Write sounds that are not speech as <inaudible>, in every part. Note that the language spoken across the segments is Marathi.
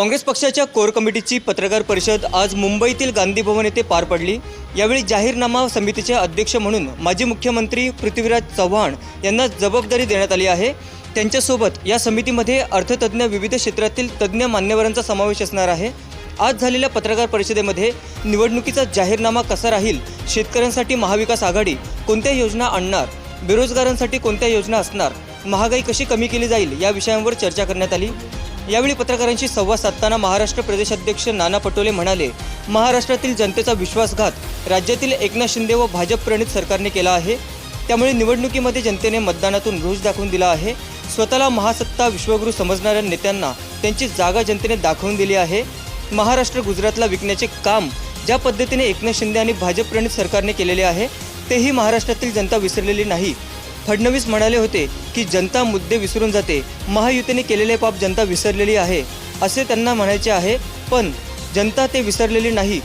काँग्रेस पक्षाच्या कोर कमिटीची पत्रकार परिषद आज मुंबईतील गांधी भवन येथे पार पडली. यावेळी जाहीरनामा समितीचे अध्यक्ष म्हणून माजी मुख्यमंत्री पृथ्वीराज चव्हाण यांना जबाबदारी देण्यात आली आहे. त्यांच्यासोबत या समितीमध्ये अर्थतज्ज्ञ विविध क्षेत्रातील तज्ज्ञ मान्यवरांचा समावेश असणार आहे. आज झालेल्या पत्रकार परिषदेमध्ये निवडणुकीचा जाहीरनामा कसा राहील शेतकऱ्यांसाठी महाविकास आघाडी कोणत्या योजना आणणार बेरोजगारांसाठी कोणत्या योजना असणार महागाई कशी कमी केली जाईल या विषयांवर चर्चा करण्यात आली. यावेळी पत्रकारांशी संवाद साधताना महाराष्ट्र प्रदेश अध्यक्ष नाना पटोले म्हणाले महाराष्ट्रातील जनतेचा विश्वासघात राज्यातील एकनाथ शिंदे व भाजप प्रणित सरकारने केला आहे. त्यामुळे निवडणुकीमध्ये जनतेने मतदानातून रोष दाखवून दिला आहे. स्वतःला महासत्ता विश्वगुरू समजणाऱ्या नेत्यांना त्यांची जागा जनतेने दाखवून दिली आहे. महाराष्ट्र गुजरातला विकण्याचे काम ज्या पद्धतीने एकनाथ शिंदे आणि भाजप प्रणित सरकारने केलेले आहे तेही महाराष्ट्रातील जनता विसरलेली नाही. फडणवीस म्हणाले होते की जनता मुद्दे विसरून जाते. महायुतीने केलेले पाप जनता विसरलेली आहे असे त्यांना म्हणायचे आहे. पण जनता ते विसरलेली नाही.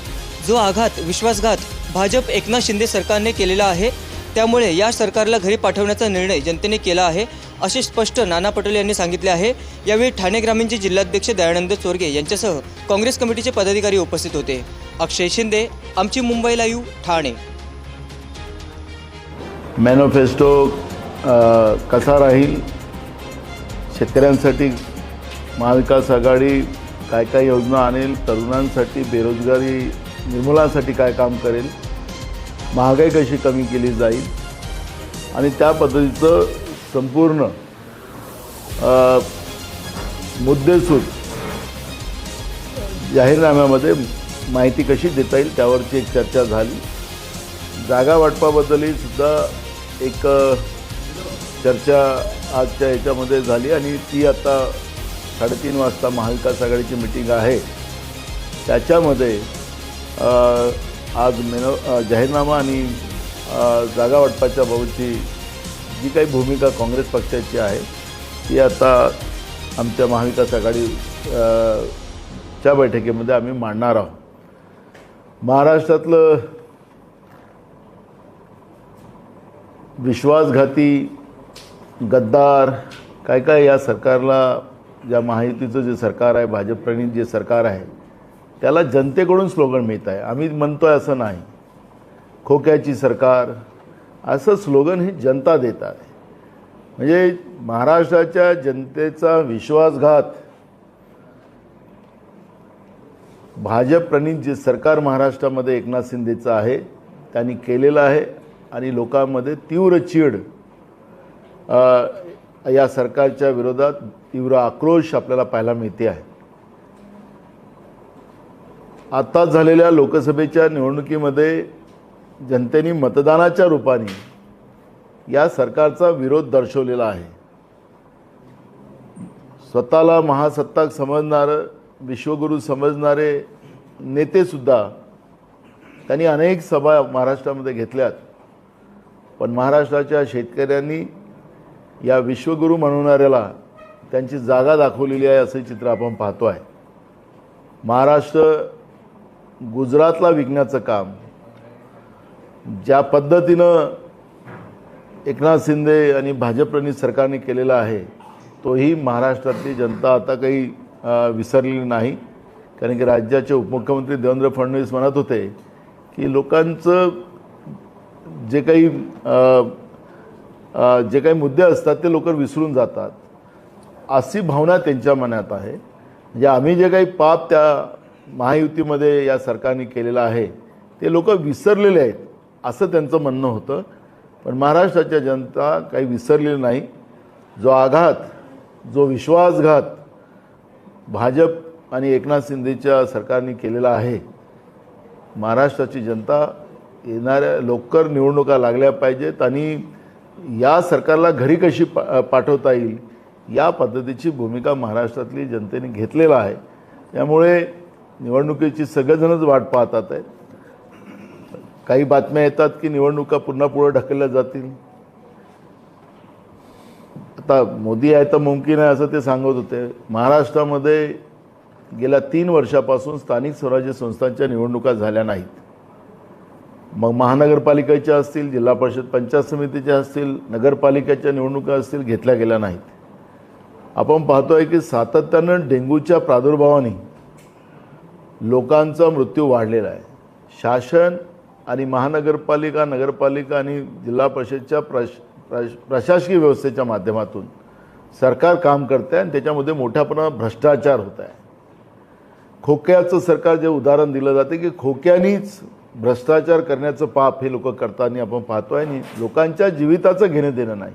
जो आघात विश्वासघात भाजप एकनाथ शिंदे सरकारने केलेला आहे त्यामुळे या सरकारला घरी पाठवण्याचा निर्णय जनतेने केला आहे असे स्पष्ट नाना पटोले यांनी सांगितले आहे. यावेळी ठाणे ग्रामीणचे जिल्हाध्यक्ष दयानंद चोरगे यांच्यासह काँग्रेस कमिटीचे पदाधिकारी उपस्थित होते. अक्षय शिंदे आमची मुंबई लाईव्ह ठाणे. मॅनोफेस्टो कसा राहील? शेतकऱ्यांसाठी महाविकास आघाडी काय काय योजना आणेल? तरुणांसाठी बेरोजगारी निर्मूलनासाठी काय काम करेल? महागाई कशी कमी केली जाईल? आणि त्या पद्धतीचं संपूर्ण मुद्देसूद जाहीरनाम्यामध्ये माहिती कशी देता येईल त्यावरची एक चर्चा झाली. जागा वाटपाबद्दलही सुद्धा एक चर्चा आजच्या याच्यामध्ये झाली आणि ती आता साडेतीन वाजता महाविकास आघाडीची मिटिंग आहे. त्याच्यामध्ये आज मेनो जाहीरनामा आणि जागा वाटपाच्या बाबतची जी काही भूमिका काँग्रेस पक्षाची आहे ती आता आमच्या महाविकास आघाडी च्या बैठकीमध्ये आम्ही मांडणार आहोत. महाराष्ट्रातलं विश्वासघाती गद्दार काय काय या सरकारला ज्या महायुतीचं जे सरकार आहे भाजपप्रणित जे सरकार आहे त्याला जनतेकडून स्लोगन मिळत आहे. आम्ही म्हणतो आहे असं नाही. खोक्याची सरकार असं स्लोगन हे जनता देत आहे. म्हणजे महाराष्ट्राच्या जनतेचा विश्वासघात भाजप प्रणित जे सरकार महाराष्ट्रामध्ये एकनाथ शिंदेचं आहे त्यांनी केलेलं आहे आणि लोकांमध्ये तीव्र चीड या सरकारच्या विरोधात तीव्र आक्रोश आपल्याला पाहायला मिळते आहे. आत्ताच झालेल्या लोकसभेच्या निवडणुकीमध्ये जनतेने मतदानाच्या रूपाने या सरकारचा विरोध दर्शवलेला आहे. स्वतःला महासत्ताक समजणारं विश्वगुरू समजणारे नेतेसुद्धा त्यांनी अनेक सभा महाराष्ट्रामध्ये घेतल्यात. पण महाराष्ट्राच्या शेतकऱ्यांनी या विश्वगुरू म्हणणाऱ्याला त्यांची जागा दाखवलेली आहे असं चित्र आपण पाहतो आहे महाराष्ट्र गुजरातला विकण्याचं काम ज्या पद्धतीनं एकनाथ शिंदे आणि भाजपप्रणित सरकारने केलेला आहे तोही महाराष्ट्रातली जनता आता काही विसरलेली नाही. कारण की राज्याचे उपमुख्यमंत्री देवेंद्र फडणवीस म्हणत होते की लोकांचं जे काही जे काही मुद्दे असतात ते लोक विसरून जातात. अशी भावना त्यांच्या मनात आहे. म्हणजे आम्ही जे काही पाप त्या महायुतीमध्ये या सरकारने केलेलं आहे ते लोक विसरलेले आहेत असं त्यांचं म्हणणं होतं. पण महाराष्ट्राच्या जनता काही विसरलेली नाही. जो आघात जो विश्वासघात भाजप आणि एकनाथ शिंदेच्या सरकारने केलेला आहे महाराष्ट्राची जनता येणाऱ्या लवकर निवडणुका लागल्या पाहिजेत आणि या सरकारला घरी कशी पा पाठवता येईल या पद्धतीची भूमिका महाराष्ट्रातली जनतेने घेतलेला आहे. त्यामुळे निवडणुकीची सगळेजणच वाट पाहतात आहेत. काही बातम्या येतात की निवडणुका पुन्हा पुढे ढकलल्या जातील? आता मोदी आहे तर मुमकिन आहे असं ते सांगत होते. महाराष्ट्रामध्ये गेल्या तीन वर्षापासून स्थानिक स्वराज्य संस्थांच्या निवडणुका झाल्या नाहीत. मग महानगरपालिकेच्या असतील जिल्हा परिषद पंचायत समितीच्या असतील नगरपालिकेच्या निवडणुका असतील घेतल्या गेल्या नाहीत. आपण पाहतोय की सातत्यानं डेंग्यूच्या प्रादुर्भावाने लोकांचा मृत्यू वाढलेला आहे. शासन आणि महानगरपालिका नगरपालिका आणि जिल्हा परिषदच्या प्रश प्रश प्रशासकीय व्यवस्थेच्या माध्यमातून सरकार काम करते आणि त्याच्यामध्ये मोठ्या प्रमाणात भ्रष्टाचार होत आहे. खोक्याचं सरकार जे उदाहरण दिलं जाते की खोक्यानीच भ्रष्टाचार करण्याचं पाप हे लोक करताना आपण पाहतोय आणि लोकांच्या जीविताचं घेणं देणं नाही.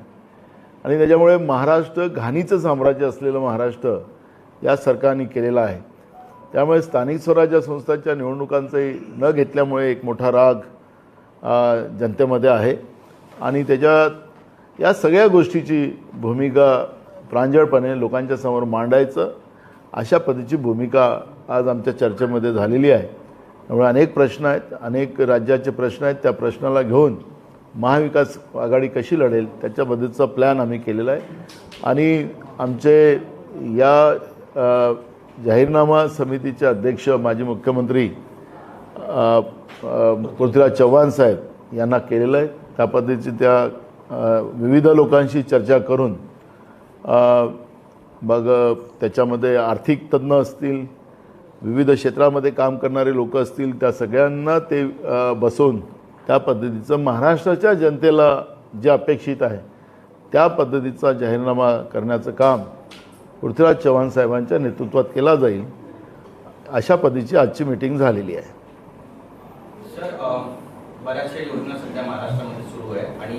आणि त्याच्यामुळे महाराष्ट्र घाणीचं साम्राज्य असलेलं महाराष्ट्र या सरकारने केलेलं आहे. त्यामुळे स्थानिक स्वराज्य संस्थांच्या निवडणुकांचंही न घेतल्यामुळे एक मोठा राग जनतेमध्ये आहे. आणि त्याच्यात या सगळ्या गोष्टीची भूमिका प्रांजळपणे लोकांच्या समोर मांडायचं अशा पद्धतीची भूमिका आज आमच्या चर्चेमध्ये झालेली आहे. त्यामुळे अनेक प्रश्न आहेत अनेक राज्याचे प्रश्न आहेत. त्या प्रश्नाला घेऊन महाविकास आघाडी कशी लढेल त्याच्याबद्दलचा प्लॅन आम्ही केलेला आहे. आणि आमचे या जाहीरनामा समितीचे अध्यक्ष माजी मुख्यमंत्री पृथ्वीराज चव्हाण साहेब यांना केलेलं आहे. त्या पद्धतीची त्या विविध लोकांशी चर्चा करून मग त्याच्यामध्ये आर्थिक तज्ज्ञ असतील विविध क्षेत्रामध्ये काम करणारे लोक असतील त्या सगळ्यांना ते बसवून त्या पद्धतीचं महाराष्ट्राच्या जनतेला जे अपेक्षित आहे त्या पद्धतीचा जाहीरनामा करण्याचं काम पृथ्वीराज चव्हाण साहेबांच्या नेतृत्वात केला जाईल अशा पद्धतीची आजची मीटिंग झालेली आहे. सर बऱ्याचशा योजना सध्या महाराष्ट्रामध्ये सुरू आहे आणि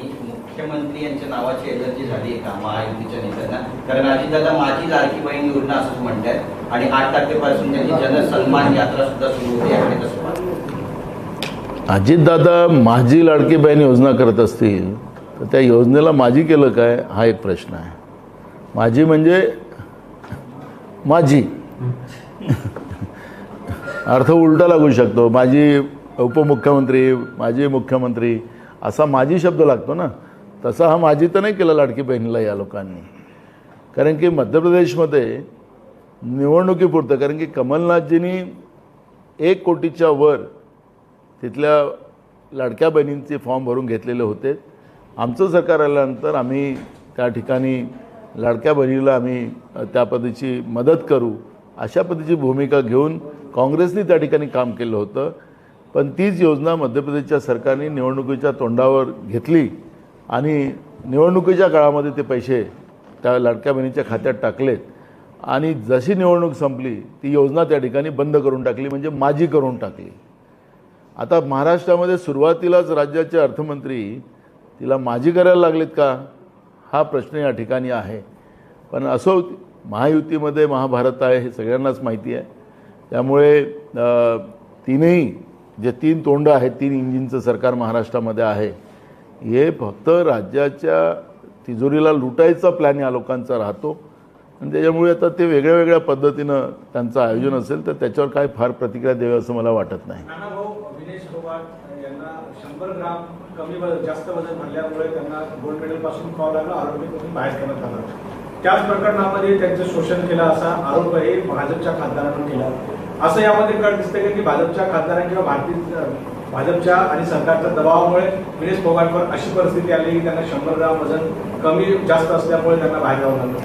मुख्यमंत्री यांच्या नावाची एलर्जी झाली आहे का? महायुतीच्या नेत्यांना. कारण अजितदादा माझी लाडकी बहीण योजना असंच म्हणतात आणि आठ तारखेपासून त्यांची जनसन्मान यात्रा सुद्धा सुरू होते. याकडे कसं अजितदादा माझी लाडकी बहीण योजना करत असतील तर त्या योजनेला माझी केलं काय? हा एक प्रश्न आहे. माझी म्हणजे माझी <laughs> अर्थ उलटा लागू शकतो. माझी उपमुख्यमंत्री माजी मुख्यमंत्री असा माझी शब्द लागतो ना. तसा हा माझी तर नाही केला लाडकी बहिणीला या लोकांनी. कारण की मध्य प्रदेशमध्ये निवडणुकीपुरतं कारण की कमलनाथजींनी एक कोटीच्या वर तिथल्या लाडक्या बहिणींचे फॉर्म भरून घेतलेले होते. आमचं सरकार आल्यानंतर आम्ही त्या ठिकाणी लाडक्या बहिणीला आम्ही त्या पद्धतीची मदत करू अशा पद्धतीची भूमिका घेऊन काँग्रेसने त्या ठिकाणी काम केलं होतं. पण तीच योजना मध्य प्रदेशच्या सरकारने निवडणुकीच्या तोंडावर घेतली. आणि निवडणुकीच्या काळामध्ये ते पैसे त्या लाडक्या बहिणीच्या खात्यात टाकलेत. आणि जशी निवडणूक संपली ती योजना त्या ठिकाणी बंद करून टाकली म्हणजे माझी करून टाकली. आता महाराष्ट्रामध्ये सुरुवातीलाच राज्याचे अर्थमंत्री तिला माझी करायला लागलेत का? हा प्रश्न या ठिकाणी आहे. पण असो महायुतीमध्ये महाभारत आहे हे सगळ्यांनाच माहिती आहे. त्यामुळे तीनही जे तीन तोंड आहेत तीन इंजिनचं सरकार महाराष्ट्रामध्ये आहे. हे फक्त राज्याच्या तिजोरीला लुटायचा प्लॅन या लोकांचा राहतो. आणि त्याच्यामुळे आता ते वेगळ्या वेगळ्या पद्धतीनं त्यांचं आयोजन असेल तर त्याच्यावर काय फार प्रतिक्रिया द्यावी असं मला वाटत नाही. त्याच प्रकरणामध्ये त्यांचं शोषण केलं असा आरोप हे भाजपच्या खासदारांना केला. असं यामध्ये कळ दिसतंय की भाजपच्या खासदारांनी किंवा भारतीय भाजपच्या आणि सरकारच्या दबावामुळे विनेश फोगाटवर अशी परिस्थिती आली की त्यांना शंभर ग्राम वजन कमी जास्त असल्यामुळे त्यांना बाहेर जावं लागलं.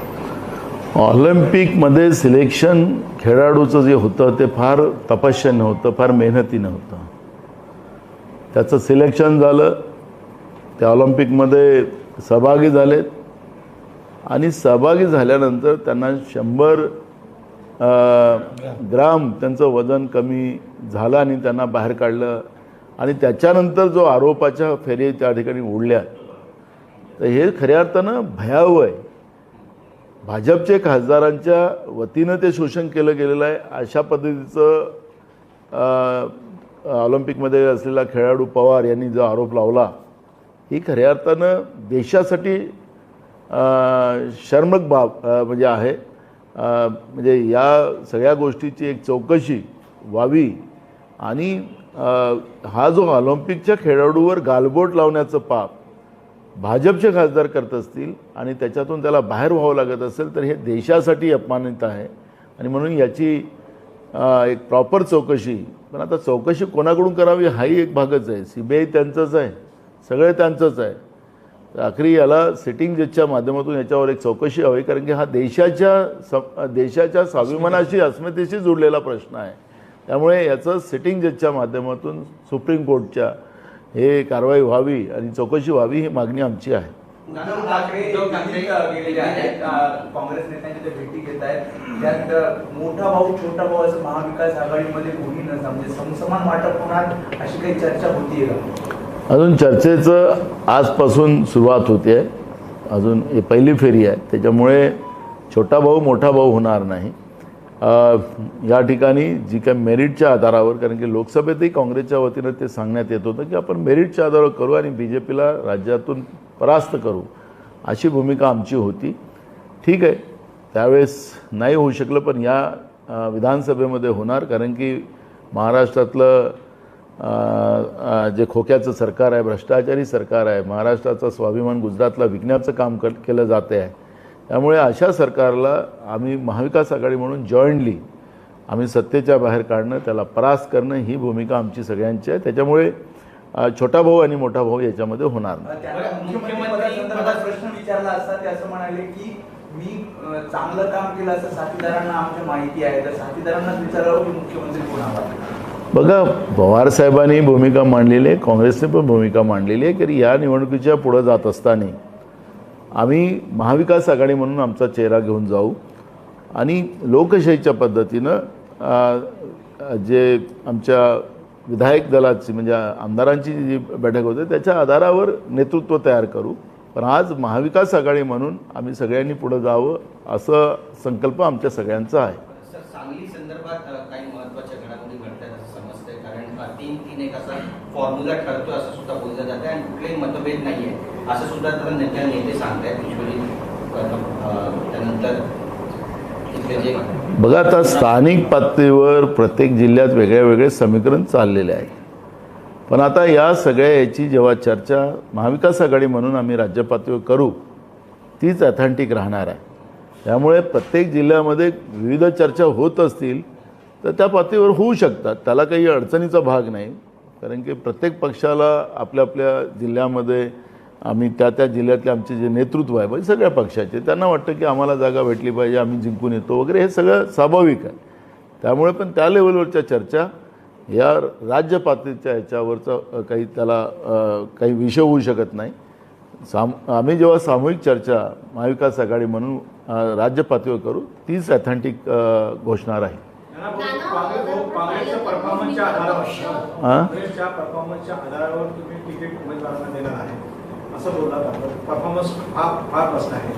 ऑलिम्पिकमध्ये सिलेक्शन खेळाडूचं जे होतं ते फार तपस्यानं होतं फार मेहनतीनं होतं त्याचं सिलेक्शन झालं ते ऑलिम्पिकमध्ये सहभागी झालेत. आणि सहभागी झाल्यानंतर त्यांना शंभर ग्राम त्यांचं वजन कमी झालं आणि त्यांना बाहेर काढलं. आणि त्याच्यानंतर जो आरोपाच्या फेरी त्या ठिकाणी उडल्या. तर हे खऱ्या अर्थानं भयावह आहे. भाजपचे खासदारांच्या वतीनं ते शोषण केलं गेलेलं आहे. अशा पद्धतीचं ऑलिम्पिकमध्ये असलेला खेळाडू पवार यांनी जो आरोप लावला ही खऱ्या अर्थानं देशासाठी शर्मक बाब म्हणजे आहे. म्हणजे या सगळ्या गोष्टीची एक चौकशी व्हावी आणि हा जो ऑलिम्पिकच्या खेळाडूवर गालबोट लावण्याचं पाप भाजपचे खासदार करत असतील आणि त्याच्यातून त्याला बाहेर व्हावं लागत असेल तर हे देशासाठी अपमानित आहे. आणि म्हणून याची एक प्रॉपर चौकशी पण आता चौकशी कोणाकडून करावी हाही एक भागच आहे. सी बी आय त्यांचंच आहे सगळे त्यांचंच आहे. तर आखरी याला सिटिंग जजच्या माध्यमातून याच्यावर एक चौकशी हवी कारण की हा देशाच्या स देशाच्या स्वाभिमानाशी अस्मितेशी जुडलेला प्रश्न आहे. त्यामुळे याचं सिटिंग जजच्या माध्यमातून सुप्रीम कोर्टच्या हे कारवाई व्हावी आणि चौकशी व्हावी ही मागणी आमची आहे. काँग्रेस भेटी घेत आहेत. त्यात मोठा भाऊ छोटा भाऊ असं महाविकास आघाडीमध्ये कोणी म्हणजे समसमान वाटप होणार अशी काही चर्चा होतीये का? अजून चर्चेचं आजपासून सुरुवात होते आहे अजून ही पहिली फेरी आहे. त्याच्यामुळे छोटा भाऊ मोठा भाऊ होणार नाही. या ठिकाणी जी काय मेरिटच्या आधारावर कारण की लोकसभेतही काँग्रेसच्या वतीनं ते सांगण्यात येत होतं की आपण मेरिटच्या आधारावर करू आणि बी जे पीला राज्यातून परास्त करू अशी भूमिका आमची होती. ठीक आहे त्यावेळेस नाही होऊ शकलं पण या विधानसभेमध्ये होणार कारण की महाराष्ट्रातलं जे खोक्याचं सरकार आहे भ्रष्टाचारी सरकार आहे महाराष्ट्राचा स्वाभिमान गुजरातला विकण्याचं काम कर केलं जाते आहे त्यामुळे अशा सरकारला आम्ही महाविकास आघाडी म्हणून जॉईंटली आम्ही सत्तेच्या बाहेर काढणं त्याला परास्त करणं ही भूमिका आमची सगळ्यांची आहे. त्याच्यामुळे छोटा भाऊ आणि मोठा भाऊ याच्यामध्ये होणार नाही. अ, त्यांना मुख्यमंत्रीपदासंदर्भात प्रश्न विचारला असता ते असं म्हणाले की मी चांगलं काम केलं असं साथीदारांना आमच्या माहिती आहे. तर साथीदारांनाच विचारावं की मुख्यमंत्री कोण बघा पवार साहेबांनी भूमिका मांडलेली आहे काँग्रेसने पण भूमिका मांडलेली आहे की या निवडणुकीच्या पुढं जात असताना आम्ही महाविकास आघाडी म्हणून आमचा चेहरा घेऊन जाऊ. आणि लोकशाहीच्या पद्धतीनं जे आमच्या विधायक दलाची म्हणजे आमदारांची जी बैठक होते त्याच्या आधारावर नेतृत्व तयार करू. पण आज महाविकास आघाडी म्हणून आम्ही सगळ्यांनी पुढं जावं असं संकल्प आमच्या सगळ्यांचा आहे. तीन तीन एक असा फॉर्म्युला ठरतो असं सुद्धा बोललं जातं आणि कुठलेही मतभेद नाही आहे असं सुद्धा तर नेत्या नेते सांगतायत विश्वजित त्यानंतर बघा आता स्थानिक पातळीवर प्रत्येक जिल्ह्यात वेगळे वेगळे समीकरण चाललेले आहे. पण आता या सगळ्या याची जेव्हा चर्चा महाविकास आघाडी म्हणून आम्ही राज्य पातळीवर करू तीच अथेंटिक राहणार आहे. त्यामुळे प्रत्येक जिल्ह्यामध्ये विविध चर्चा होत असतील तर त्या पातळीवर होऊ शकतात. त्याला काही अडचणीचा भाग नाही. कारण की प्रत्येक पक्षाला आपल्या आपल्या जिल्ह्यामध्ये आम्ही त्या त्या जिल्ह्यातले आमचे जे नेतृत्व आहे म्हणजे सगळ्या पक्षाचे त्यांना वाटतं की आम्हाला जागा भेटली पाहिजे आम्ही जिंकून येतो वगैरे हे सगळं स्वाभाविक आहे. त्यामुळे पण त्या लेवलवरच्या चर्चा या राज्य पातळीच्या ह्याच्यावरचा काही त्याला काही विषय होऊ शकत नाही. साम आम्ही जेव्हा सामूहिक चर्चा महाविकास आघाडी म्हणून राज्य पातळीवर करू तीच ॲथेंटिक घोषणा राहील. काँग्रेस भाऊ, काँग्रेसच्या परफॉर्मन्सच्या आधारावर काँग्रेसच्या परफॉर्मन्सच्या आधारावर तुम्ही तिकीट उमेदवारांना देणार आहे. असं बोललात आपण. परफॉर्मन्स फार प्रश्न आहे.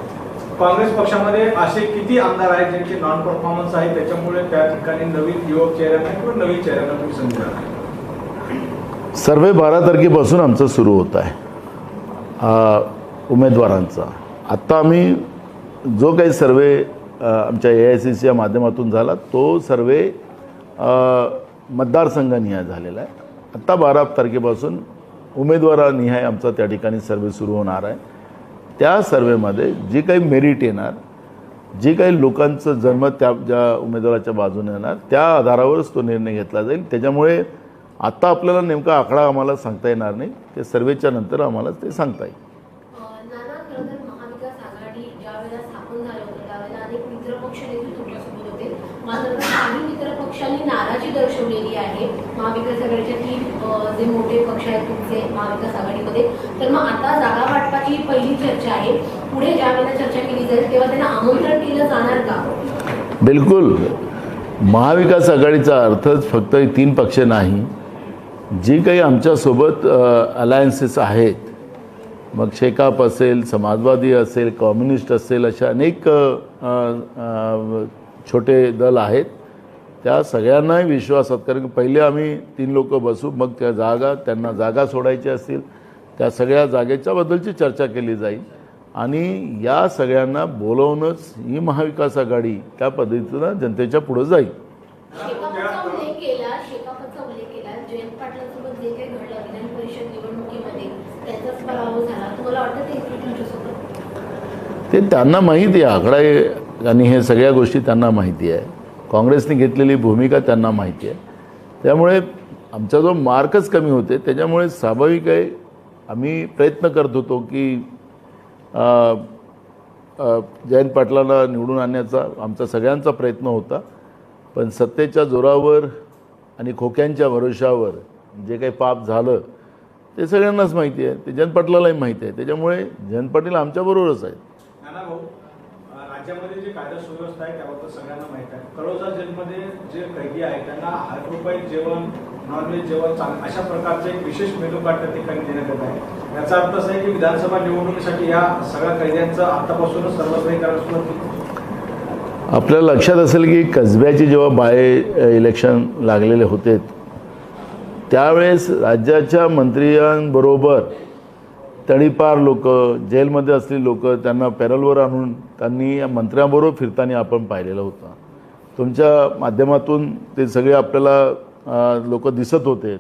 काँग्रेस पक्षामध्ये असे किती आमदार आहेत ज्यांचे नॉन परफॉर्मन्स आहे त्याच्यामुळे त्या ठिकाणी नवीन युवक चेहऱ्यांना किंवा नवीन चेहऱ्यांना तुम्ही संधी आहे. सर्वे बारा तारखेपासून आमचं सुरू होत आहे. उमेदवारांचा. आत्ता आम्ही जो काही सर्वे आमच्या ए आय सी सीच्या माध्यमातून झाला. तो सर्वे मतदारसंघनिहाय झालेला आहे. आत्ता बारा तारखेपासून उमेदवारानिहाय आमचा त्या ठिकाणी सर्वे सुरू होणार आहे. त्या सर्वेमध्ये जे काही मेरिट येणार जे काही लोकांचं जन्म त्या ज्या उमेदवाराच्या बाजूने येणार त्या आधारावरच तो निर्णय घेतला जाईल. त्याच्यामुळे आत्ता आपल्याला नेमका आकडा आम्हाला सांगता येणार नाही. ते सर्वेच्या नंतर आम्हाला ते सांगता येईल नाना खरं तर महाविकास आघाडी ज्या वेळेला स्थापन झालं होतं त्यावेळेला अनेक मित्रपक्ष देखील तुमच्यासोबत होते मात्र काही मित्र पक्षांनी नाराजी दर्शवलेली आहे. महाविकास आघाडीचे तीन जे मोठे पक्ष आहेत तुमचे महाविकास आघाडीमध्ये तर मग आता जागा वाटपाची ही पहिली चर्चा आहे. पुढे ज्या वेळेला चर्चा केली जाईल तेव्हा त्यांना आमंत्रण केलं जाणार का? बिलकुल. महाविकास आघाडीचा अर्थच फक्त हे तीन पक्ष नाही. जी काही आमच्यासोबत अलायन्सेस आहेत मग शेकाप असेल समाजवादी असेल कम्युनिस्ट असेल अशा अनेक छोटे दल आहेत. त्या सगळ्यांनाही विश्वासात कारण की पहिले आम्ही तीन लोक बसू मग त्या जागा त्यांना जागा सोडायच्या असतील त्या सगळ्या जागेच्याबद्दलची चर्चा केली जाईल. आणि या सगळ्यांना बोलवणंच ही महाविकास आघाडी त्या पद्धतीनं जनतेच्या पुढं जाईल. ते त्यांना माहिती आहे. आकडा आणि हे सगळ्या गोष्टी त्यांना माहिती आहे. काँग्रेसने घेतलेली भूमिका त्यांना माहिती आहे. त्यामुळे आमचा जो मार्कच कमी होते त्याच्यामुळे स्वाभाविक आहे आम्ही प्रयत्न करत होतो की जयंत पाटलाला निवडून आणण्याचा आमचा सगळ्यांचा प्रयत्न होता. पण सत्तेच्या जोरावर आणि खोक्यांच्या भरोशावर जे काही पाप झालं ते सगळ्यांनाच माहिती आहे. ते जयंत पाटलालाही माहिती आहे. त्याच्यामुळे जयंत पाटील आमच्याबरोबरच आहेत. राज्यामध्ये जे कायदा सुव्यवस्था आहे त्याबद्दल सगळ्यांना माहीत आहे. कळोजा जेलमध्ये जे कैदी आहे त्यांना हायप्रोफाईल जेवण नॉनव्हेज जेवण चांग- अशा प्रकारचे एक विशेष मेनू कार्ड त्या ठिकाणी देण्यात येत आहे. याचा अर्थ असा आहे की विधानसभा निवडणुकीसाठी या सगळ्या कैद्यांचं आतापासूनच सर्वस्वी करायला सुरुवात केली आपल्याला लक्षात असेल की कसब्याचे जेव्हा बाय इलेक्शन लागलेले होते त्यावेळेस राज्याच्या मंत्र्यांबरोबर तडीपार लोक जेलमध्ये असलेली लोक त्यांना पॅरलवर आणून त्यांनी या मंत्र्यांबरोबर फिरताना आपण पाहिलेलं होतं. तुमच्या माध्यमातून ते सगळे आपल्याला लोक दिसत होते.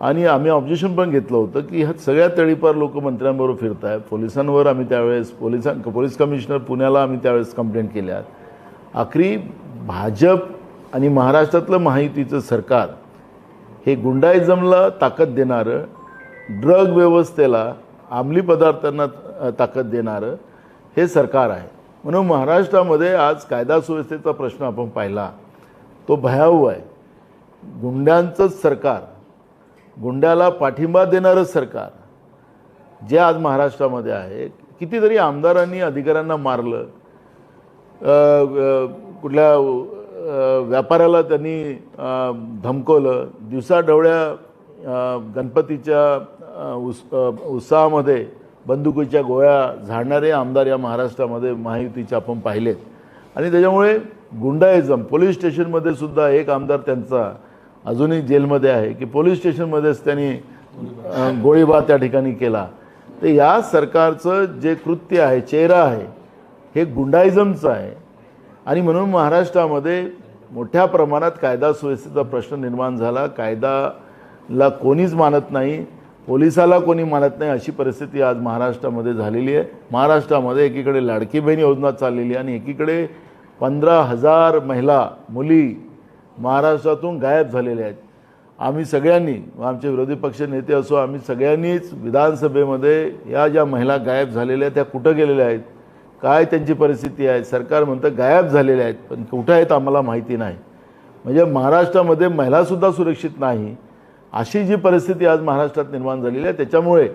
आणि आम्ही ऑब्जेक्शन पण घेतलं होतं की ह्या सगळ्या तडीपार लोक मंत्र्यांबरोबर फिरत आहेत पोलिसांवर आम्ही त्यावेळेस पोलिसां पोलीस कमिशनर पुण्याला आम्ही त्यावेळेस कंप्लेंट केल्या आखरी भाजप आणि महाराष्ट्रातलं माहितीचं सरकार हे गुंडाईजमला ताकद देणारं ड्रग व्यवस्थेला अंमली पदार्थांना ताकद देणारं हे सरकार आहे. म्हणून महाराष्ट्रामध्ये आज कायदा सुव्यवस्थेचा प्रश्न आपण पाहिला. तो भयावह आहे. गुंड्यांचंच सरकार गुंड्याला पाठिंबा देणारं सरकार जे आज महाराष्ट्रामध्ये आहे कितीतरी आमदारांनी अधिकाऱ्यांना मारलं. कुठल्या व्यापाऱ्याला त्यांनी धमकवलं. दिवसाढवळ्या गणपतीच्या उस उत्साहामध्ये बंदुकीच्या गोळ्या झाडणारे आमदार या महाराष्ट्रामध्ये महायुतीचे आपण पाहिलेत. आणि त्याच्यामुळे गुंडाइझम पोलीस स्टेशनमध्ये सुद्धा एक आमदार त्यांचा अजूनही जेलमध्ये आहे की पोलीस स्टेशनमध्येच त्यांनी गोळीबार त्या ठिकाणी केला. तर या सरकारचं जे कृत्य आहे चेहरा आहे हे गुंडाइझमचं आहे. आणि म्हणून महाराष्ट्रामध्ये मोठ्या प्रमाणात कायदा सुव्यवस्थेचा प्रश्न निर्माण झाला. कायदाला कोणीच मानत नाही. पोलिसाला कोणी मानत नाही अशी परिस्थिती आज महाराष्ट्रामध्ये झालेली आहे. महाराष्ट्रामध्ये एकीकडे लाडकी बहीण योजना चाललेली आहे आणि एकीकडे पंधरा हजार महिला मुली महाराष्ट्रातून गायब झालेल्या आहेत. आम्ही सगळ्यांनी आमचे विरोधी पक्ष नेते असो आम्ही सगळ्यांनीच विधानसभेमध्ये या ज्या महिला गायब झालेल्या आहेत त्या कुठं गेलेल्या आहेत काय त्यांची परिस्थिती आहे सरकार म्हणतं गायब झालेल्या आहेत पण कुठं आहेत आम्हाला माहिती नाही. म्हणजे महाराष्ट्रामध्ये महिलासुद्धा सुरक्षित नाही. अशी जी परिस्थिती आज महाराष्ट्रात निर्माण झालेली आहे त्याच्यामुळे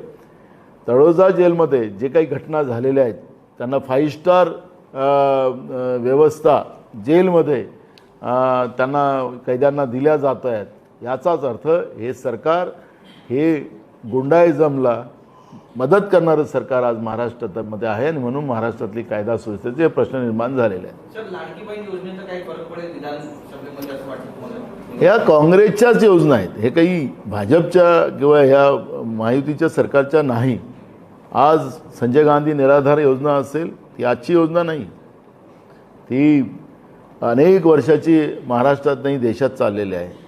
तळोजा जेलमध्ये जे काही घटना झालेल्या आहेत त्यांना फाईव्ह स्टार व्यवस्था जेलमध्ये त्यांना कैद्यांना दिल्या जात आहेत. याचाच अर्थ हे सरकार हे गुंडाइझमला मदत करणारं सरकार आज महाराष्ट्रामध्ये आहे आणि म्हणून महाराष्ट्रातली कायदा सुव्यवस्थेचे प्रश्न निर्माण झालेले आहेत. ह्या काँग्रेसच्याच योजना आहेत. हे काही भाजपच्या किंवा ह्या महायुतीच्या सरकारच्या नाही. आज संजय गांधी निराधार योजना असेल ती आजची योजना नाही. ती अनेक वर्षाची महाराष्ट्रात नाही देशात चाललेली आहे.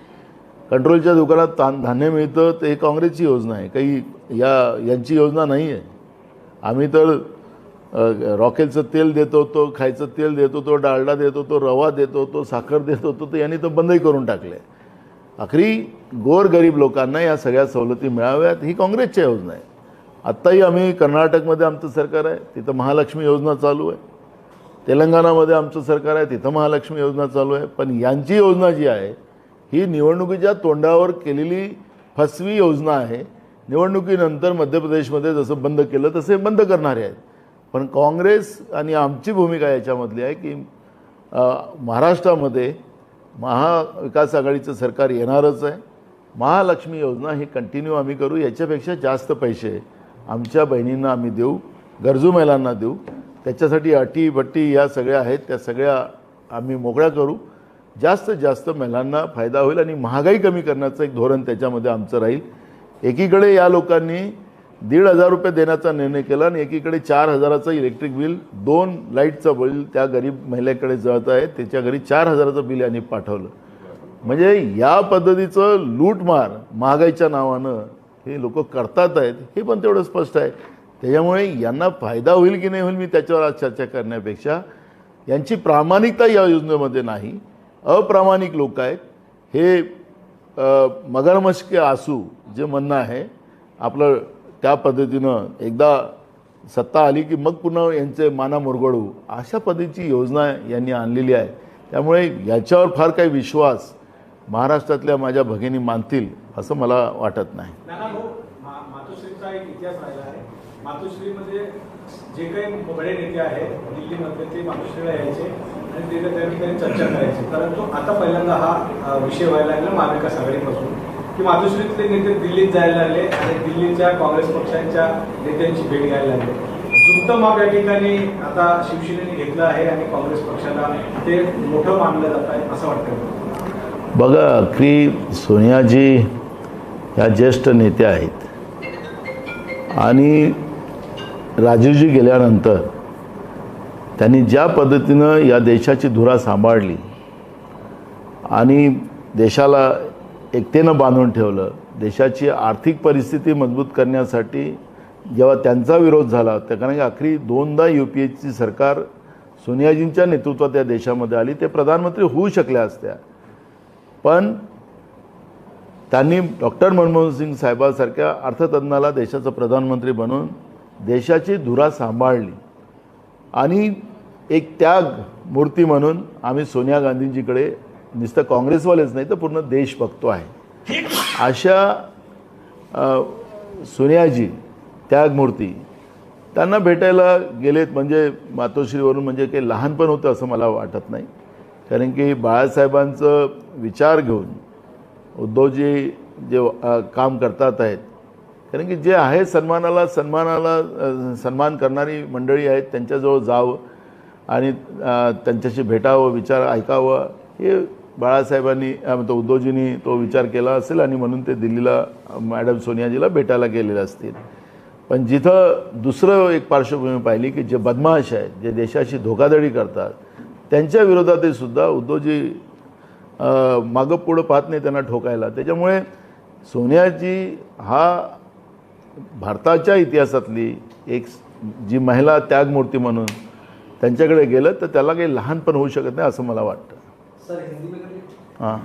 कंट्रोलच्या दुकानात तान धान्य मिळतं ते काँग्रेसची योजना आहे. काही या यांची योजना नाही आहे. आम्ही तर रॉकेलचं तेल देत होतो खायचं तेल देत होतो डालडा देत होतो रवा देत होतो साखर देत होतो तर यांनी तर बंदही करून टाकले. आखरी गोरगरीब लोकांना या सगळ्या सवलती मिळाव्यात ही काँग्रेसच्या योजना आहे. आत्ताही आम्ही कर्नाटकमध्ये आमचं सरकार आहे तिथं महालक्ष्मी योजना चालू आहे. तेलंगणामध्ये आमचं सरकार आहे तिथं महालक्ष्मी योजना चालू आहे. पण यांची योजना जी आहे ही निवडणुकीच्या तोंडावर केलेली फसवी योजना आहे निवडणुकीनंतर मध्य प्रदेशमध्ये जसं बंद केलं तसे बंद करणारे आहेत. पण काँग्रेस आणि आमची भूमिका याच्यामधली आहे की महाराष्ट्रामध्ये महाविकास आघाडीचं सरकार येणारच आहे. महालक्ष्मी योजना ही कंटिन्यू आम्ही करू याच्यापेक्षा जास्त पैसे आमच्या बहिणींना आम्ही देऊ गरजू महिलांना देऊ. त्याच्यासाठी अटी बट्टी या सगळ्या आहेत त्या सगळ्या आम्ही मोकळ्या करू. जास्तीत जास्त महिलांना फायदा होईल आणि महागाई कमी करण्याचं एक धोरण त्याच्यामध्ये आमचं राहील. एकीकडे या लोकांनी दीड हजार रुपये देण्याचा निर्णय केला आणि एकीकडे चार हजाराचं इलेक्ट्रिक बिल दोन लाईटचं बिल त्या गरीब महिलेकडे जळत आहे. त्याच्या घरी चार हजाराचं बिल यांनी पाठवलं. म्हणजे या पद्धतीचं लूटमार महागाईच्या नावानं हे लोक करतात आहेत हे पण तेवढं स्पष्ट आहे. त्याच्यामुळे यांना फायदा होईल की नाही होईल मी त्याच्यावर आज चर्चा करण्यापेक्षा यांची प्रामाणिकता या योजनेमध्ये नाही. अप्रामाणिक लोक आहेत. हे अ, आसू जे म्हणणं आहे आपलं त्या पद्धतीनं एकदा सत्ता आली की मग पुन्हा यांचे माना मुरगडू अशा पद्धतीची योजना यांनी आणलेली आहे. त्यामुळे याच्यावर फार काही विश्वास महाराष्ट्रातल्या माझ्या भगिनी मानतील असं मला वाटत नाही. मातोश्रीचा एक इतिहास राहिला आहे. मातोश्रीमध्ये जे काही बडे नेते आहेत दिल्लीमध्ये ते मातोश्रीला यायचे. आणि तिथे त्या ठिकाणी चर्चा करायची. परंतु आता पहिल्यांदा हा विषय व्हायला लागला महाविकास आघाडीपासून की मातोश्रीतले नेते दिल्लीत जायला लागले आणि दिल्लीच्या काँग्रेस पक्षांच्या नेत्यांची भेट घ्यायला लागले. जुक्त माप या ठिकाणी आता शिवसेनेने घेतलं आहे आणि काँग्रेस पक्षाला ते मोठं मानलं जात आहे असं वाटतं. बघा की सोनियाजी ह्या ज्येष्ठ नेत्या आहेत. आणि राजीवजी गेल्यानंतर त्यांनी ज्या पद्धतीनं या देशाची धुरा सांभाळली आणि देशाला एकतेनं बांधून ठेवलं देशाची आर्थिक परिस्थिती मजबूत करण्यासाठी जेव्हा त्यांचा विरोध झाला त्या कारण की आखरी दोनदा यू पी एची सरकार सोनियाजींच्या नेतृत्वात या देशामध्ये आली ते प्रधानमंत्री होऊ शकल्या असत्या. पण त्यांनी डॉक्टर मनमोहन सिंग साहेबासारख्या अर्थतज्ञाला देशाचं प्रधानमंत्री बनवून देशाची धुरा सांभाळली. आणि एक त्याग मूर्ती म्हणून आम्ही सोनिया गांधींजीकडे नुसतं काँग्रेसवालेच नाही तर पूर्ण देश बघतो आहे. अशा सोनियाजी त्यागमूर्ती त्यांना भेटायला गेलेत म्हणजे मातोश्रीवरून म्हणजे काही लहानपण होतं असं मला वाटत नाही. कारण की बाळासाहेबांचं विचार घेऊन उद्धवजी जे काम करतात आहेत कारण की जे आहे सन्मानाला सन्मानाला सन्मान करणारी मंडळी आहेत त्यांच्याजवळ जावं आणि त्यांच्याशी भेटावं विचार ऐकावं हे बाळासाहेबांनी तो उद्धवजींनी तो विचार केला असेल आणि म्हणून ते दिल्लीला मॅडम सोनियाजीला भेटायला गेलेले असतील. पण जिथं दुसरं एक पार्श्वभूमी पाहिली की जे बदमाश आहेत जे देशाशी धोकाधडी करतात त्यांच्या विरोधातही सुद्धा उद्धवजी मागं पुढं पाहत नाही त्यांना ठोकायला. त्याच्यामुळे सोनियाजी हा भारताच्या इतिहासातली एक जी महिला त्यागमूर्ती म्हणून त्यांच्याकडे गेलं तर त्याला काही लहानपण होऊ शकत नाही असं मला वाटतं. हां.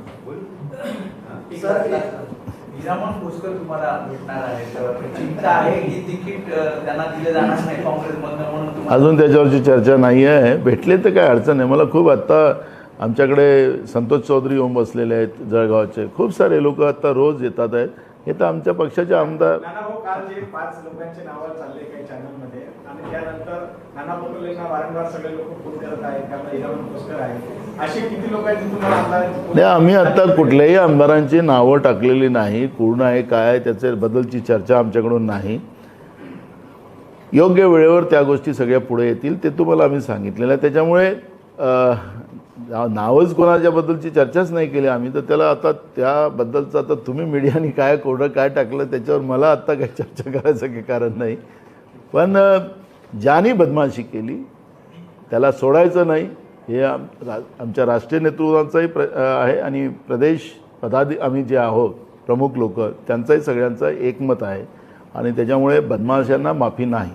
अजून त्याच्यावरची चर्चा नाही आहे. भेटले तर काय अडचण आहे मला खूप आत्ता आमच्याकडे संतोष चौधरी येऊन बसलेले आहेत जळगावचे. खूप सारे लोक आत्ता रोज येतात आहेत. हे तर आमच्या पक्षाचे आमदार. नाना भाऊ काल जे पाच लोकांचे नावं चालले काही चॅनलमध्ये आणि त्यानंतर नाना पटोलेंना वारंवार सगळे लोक फोन करत आहेत का आपला हिरामण पुरस्कार आहे. असे किती लोकांची तुम्हाला आमदारांची नाही आम्ही आत्ता कुठल्याही आमदारांची नावं टाकलेली नाही. कोण आहे काय आहे त्याच्या बद्दलची चर्चा आमच्याकडून नाही. योग्य वेळेवर त्या गोष्टी सगळ्या पुढे येतील ते तुम्हाला आम्ही सांगितलेलं आहे. त्याच्यामुळे नावच कोणाच्याबद्दलची चर्चाच नाही केली आम्ही. तर त्याला आता त्याबद्दलचं आता तुम्ही मीडियाने काय कोरडं काय टाकलं त्याच्यावर मला आत्ता काही चर्चा करायचं काही कारण नाही. पण ज्याने बदमाशी केली त्याला सोडायचं नाही. हे आम रा आमच्या राष्ट्रीय नेतृत्वाचाही प्र आहे आणि प्रदेश पदाधि आम्ही जे आहोत प्रमुख लोक त्यांचाही सगळ्यांचं एकमत आहे. आणि त्याच्यामुळे बदमाशांना माफी नाही.